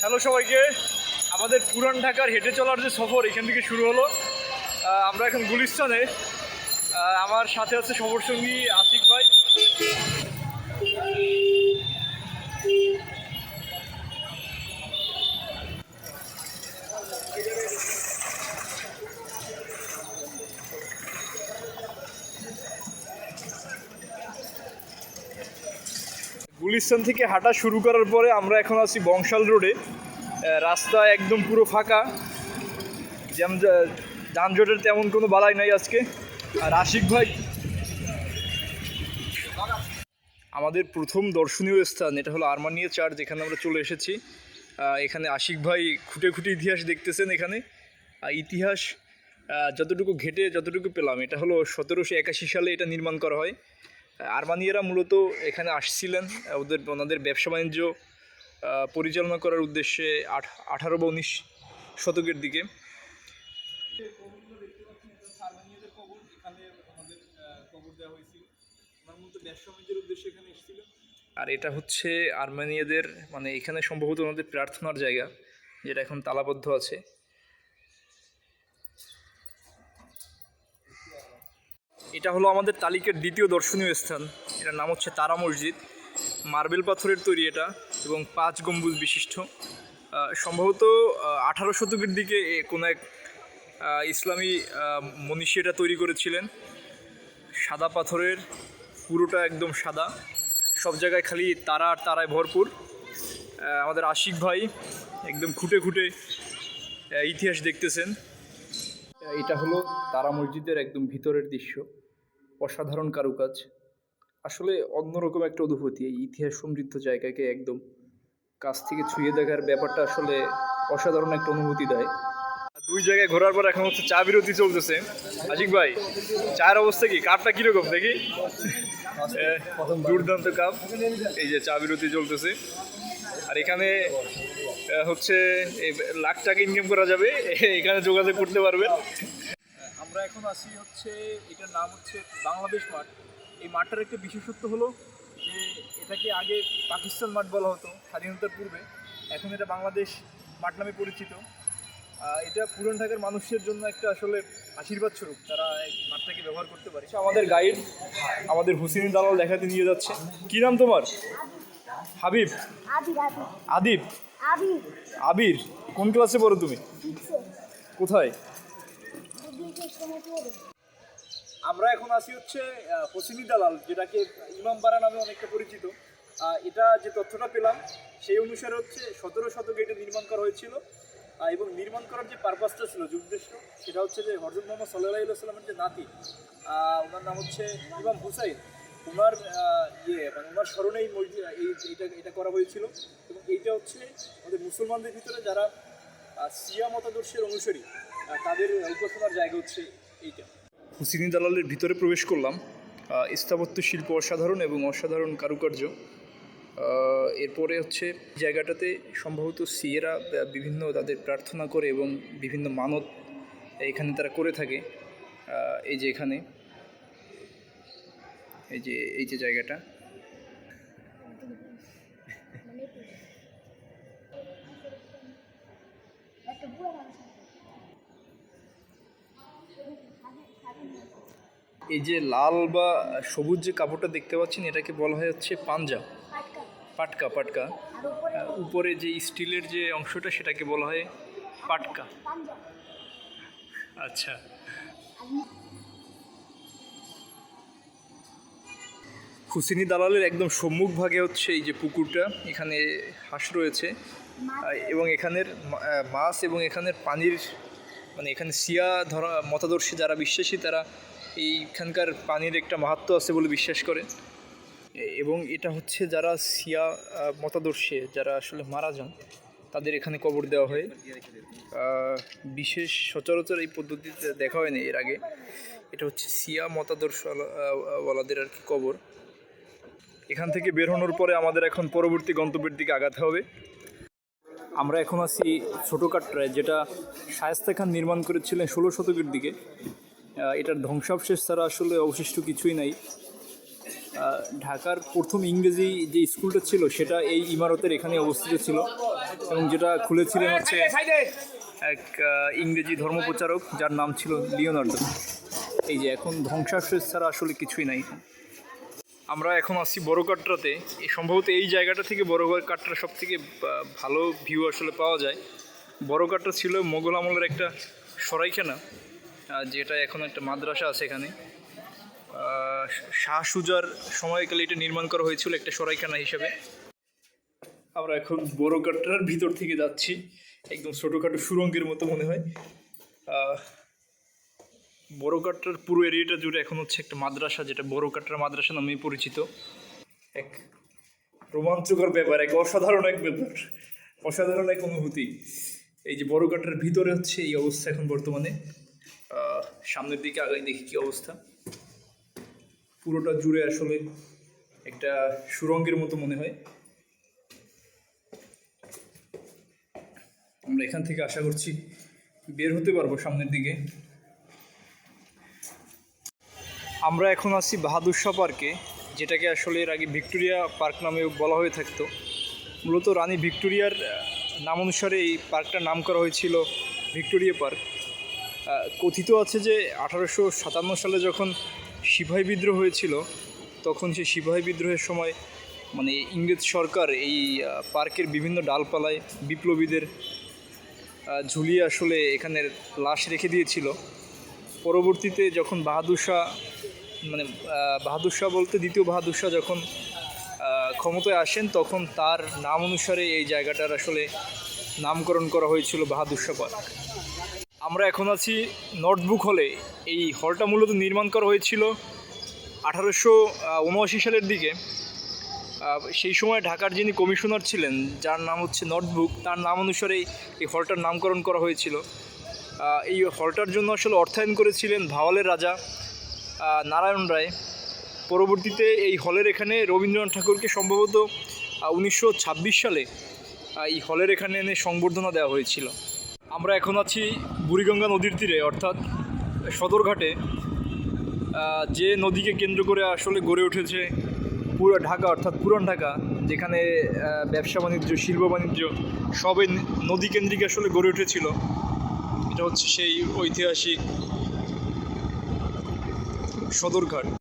Hello সবাইকে। আমাদের পুরান ঢাকার হেঁটে চলার যে সফর, এখান থেকে শুরু হলো। আমরা এখন গুলিস্তানে। আমার সাথে আছে সফর সঙ্গী আশিক ভাই। গুলিস্তান থেকে হাঁটা শুরু করার পরে আমরা এখন আছি বংশাল রোডে। রাস্তা একদম পুরো ফাঁকা। যেমন যানজটের তেমন কোনো বালাই নাই আজকে। আর আশিক ভাই, আমাদের প্রথম দর্শনীয় স্থান, এটা হলো আরমানিয়া চার্চ, যেখানে আমরা চলে এসেছি। এখানে আশিক ভাই খুঁটে খুঁটে ইতিহাস দেখতেছেন এখানে। ইতিহাস যতটুকু ঘেটে যতটুকু পেলাম, এটা হলো সতেরোশো একাশি সালে এটা নির্মাণ করা হয়। আরমানিয়ারা মূলত এখানে আসছিলেন, ওদের, ওনাদের ব্যবসা বাণিজ্য পরিচালনা করার উদ্দেশ্যে আট আঠারো বা উনিশ শতকের দিকে। আর এটা হচ্ছে আর্মেনিয়াদের মানে এখানে সম্ভবত ওনাদের প্রার্থনার জায়গা, যেটা এখন তালাবদ্ধ আছে। এটা হলো আমাদের তালিকার দ্বিতীয় দর্শনীয় স্থান। এটার নাম হচ্ছে তারা মসজিদ। মার্বেল পাথরের তৈরি এটা এবং পাঁচ গম্বুজ বিশিষ্ট। সম্ভবত আঠারো শতকের দিকে কোনো এক ইসলামী মনীষী এটা তৈরি করেছিলেন। সাদা পাথরের, পুরোটা একদম সাদা। সব জায়গায় খালি তারা আর তারায় ভরপুর। আমাদের আশিক ভাই একদম খুঁটে খুঁটে ইতিহাস দেখতেছেন। এটা হলো তারা মসজিদের একদম ভিতরের দৃশ্য। অসাধারণ কারুকাজ। আসলে অন্যরকম একটা অনুভূতি এই ইতিহাস সমৃদ্ধ জায়গাকে একদম কাছ থেকে ছুঁয়ে দেখার ব্যাপারটা আসলে অসাধারণ একটা অনুভূতি দেয়। দুই জায়গায় ঘোরার পর এখন হচ্ছে চা বিরতি চলতেছে। আজিক ভাই চায়ের অবস্থা কি? কাপটা কীরকম? দেখি। দুর্দান্ত কাপ। এই যে চা বিরতি চলতেছে। আর এখানে হচ্ছে লাখ টাকা ইনকাম করা যাবে। এখানে যোগাযোগ করতে পারবেন। আমরা এখন আছি হচ্ছে এটার নাম হচ্ছে বাংলাদেশ মাঠ। এই মাঠটার একটা বিশেষত্ব হলো যে এটাকে আগে পাকিস্তান মাঠ বলা হতো স্বাধীনতার পূর্বে। এখন এটা বাংলাদেশ মাঠ নামে পরিচিত। এটা পুরান ঢাকার মানুষের জন্য একটা আসলে আশীর্বাদ স্বরূপ তারা এই মাঠটাকে ব্যবহার করতে পারে। আমাদের গাইড আমাদের হুসিন দালাল দেখাতে নিয়ে যাচ্ছে। কি নাম তোমার? হাবিব? আদিব? আবির। কোন ক্লাসে পড়ো তুমি? কোথায়? আমরা এখন আছি হচ্ছে হোসিনি দালাল যেটাকে ইমাম ইমামবাড়া নামে অনেকটা পরিচিত। এটা যে তথ্যটা পেলাম, সেই অনুসারে হচ্ছে সতেরো শতকে এটা নির্মাণ করা হয়েছিল। এবং নির্মাণ করার যে পারপাসটা ছিল যে সেটা হচ্ছে যে হরজত মোহাম্মদ সাল্লাহ সাল্লামের যে নাতি ওনার নাম হচ্ছে ইমাম হুসাইন। ওনার ইয়ে মানে ওনার স্মরণে এই মসজিদ, এই এইটা এটা করা হয়েছিল। এবং এইটা হচ্ছে আমাদের মুসলমানদের ভিতরে যারা সিয়া মতাদর্শের অনুসারী তাদের উপাসনার জায়গা হচ্ছে এইটা। হুসিনি দালালের ভিতরে প্রবেশ করলাম। স্থাপত্য শিল্প অসাধারণ এবং অসাধারণ কারুকার্য। এরপরে হচ্ছে জায়গাটাতে সম্ভবত সিয়েরা বিভিন্ন তাদের প্রার্থনা করে এবং বিভিন্ন মানত এখানে তারা করে থাকে। এই যে এখানে এই যে এই যে জায়গাটা। একটা বুড়ো মানুষ এই যে লাল বা সবুজ যে কাপড়টা দেখতে পাচ্ছেন এটাকে বলা হয় হচ্ছে পাঞ্জা। পাটকা। পাটকা উপরে যে স্টিলের যে অংশটা সেটাকে বলা হয় পাটকা। আচ্ছা। হুসিনি দালালের একদম সম্মুখ ভাগে হচ্ছে এই যে পুকুরটা এখানে হাঁস রয়েছে। এবং এখানের মাছ এবং এখানের পানির মানে এখানে সিয়া ধরা, মতাদর্শী যারা বিশ্বাসী, তারা এইখানকার পানির একটা মাহাত্ম আছে বলে বিশ্বাস করে। এবং এটা হচ্ছে যারা সিয়া মতাদর্শী, যারা আসলে মারা যান, তাদের এখানে কবর দেওয়া হয়। বিশেষ সচরাচর এই পদ্ধতিতে দেখা হয়নি এর আগে। এটা হচ্ছে সিয়া মতাদর্শ ওয়ালাদের আর কি কবর। এখান থেকে বের হওয়ার পরে আমাদের এখন পরবর্তী গন্তব্যের দিকে আগাতে হবে। আমরা এখন আছি ছোটো কাটরায় যেটা শায়েস্তা খান নির্মাণ করেছিলেন ষোলো শতকের দিকে। এটার ধ্বংসাবশেষ ছাড়া আসলে অবশিষ্ট কিছুই নাই। ঢাকার প্রথম ইংরেজি যে স্কুলটা ছিল সেটা এই ইমারতের এখানে অবস্থিত ছিল এবং যেটা খুলেছিলেন হচ্ছে এক ইংরেজি ধর্মপ্রচারক যার নাম ছিল লিওনার্ডো এই যে এখন ধ্বংসাবশেষ ছাড়া আসলে কিছুই নাই। আমরা এখন আসছি বড় কাটরাতে সম্ভবত এই জায়গাটা থেকে বড় কাটরা সব থেকে ভালো ভিউ আসলে পাওয়া যায়। বড় কাটরা ছিল মোগল আমলের একটা সরাইখানা যেটা এখন একটা মাদ্রাসা আছে এখানে। শাহ সুজার সময়কালে এটা নির্মাণ করা হয়েছিল একটা সরাইখানা হিসেবে। আমরা এখন বড় কাটরার ভিতর থেকে যাচ্ছি, একদম ছোটোখাটো সুরঙ্গের মতো মনে হয়। আহ, বড় কাটরার পুরো এরিয়াটা জুড়ে এখন হচ্ছে একটা মাদ্রাসা যেটা বড় কাটরা মাদ্রাসা নামে পরিচিত। এক রোমাঞ্চকর ব্যাপার এক অসাধারণ এক ব্যাপার অসাধারণ এক অনুভূতি। এই যে বড় কাটরার ভিতরে হচ্ছে এই অবস্থা এখন বর্তমানে। সামনের দিকে আগাই দেখি কি অবস্থা। পুরোটা জুড়ে আসলে একটা সুরঙ্গের মতো মনে হয়। আমরা এখান থেকে আশা করছি বের হতে পারব সামনের দিকে। আমরা এখন আছি বাহাদুর শাহ পার্কে যেটাকে আসলে এর আগে ভিক্টোরিয়া পার্ক নামেও বলা হয়ে থাকতো। মূলত রানী ভিক্টোরিয়ার নাম অনুসারে এই পার্কটার নাম করা হয়েছিল ভিক্টোরিয়া পার্ক কথিত আছে যে আঠারোশো সাতান্ন সালে যখন সিপাহী বিদ্রোহ হয়েছিল, তখন সেই সিপাহী বিদ্রোহের সময় মানে ইংরেজ সরকার এই পার্কের বিভিন্ন ডালপালায় বিপ্লবীদের ঝুলিয়ে আসলে এখানের লাশ রেখে দিয়েছিল। পরবর্তীতে যখন বাহাদুর শাহ মানে বাহাদুর শাহ বলতে দ্বিতীয় বাহাদুর শাহ যখন ক্ষমতায় আসেন, তখন তার নাম অনুসারে এই জায়গাটার আসলে নামকরণ করা হয়েছিল বাহাদুর শাহ পার্ক। আমরা এখন আছি নর্থবুক হলে। এই হলটা মূলত নির্মাণ করা হয়েছিল আঠারোশো উনআশি সালের দিকে। সেই সময় ঢাকার যিনি কমিশনার ছিলেন, যার নাম হচ্ছে নর্থবুক তার নাম অনুসারে এই হলটার নামকরণ করা হয়েছিল। এই হলটার জন্য আসলে অর্থায়ন করেছিলেন ভাওয়ালের রাজা নারায়ণ রায়। পরবর্তীতে এই হলের এখানে রবীন্দ্রনাথ ঠাকুরকে সম্ভবত উনিশশো ছাব্বিশ সালে এই হলের এখানে এনে সংবর্ধনা দেওয়া হয়েছিল। আমরা এখন আছি বুড়িগঙ্গা নদীর তীরে, অর্থাৎ সদরঘাটে। যে নদীকে কেন্দ্র করে আসলে গড়ে উঠেছে পুরো ঢাকা, অর্থাৎ পুরান ঢাকা, যেখানে ব্যবসা বাণিজ্য, শিল্প বাণিজ্য সবই নদী কেন্দ্রিক আসলে গড়ে উঠেছিল। এটা হচ্ছে সেই ঐতিহাসিক সদরঘাট।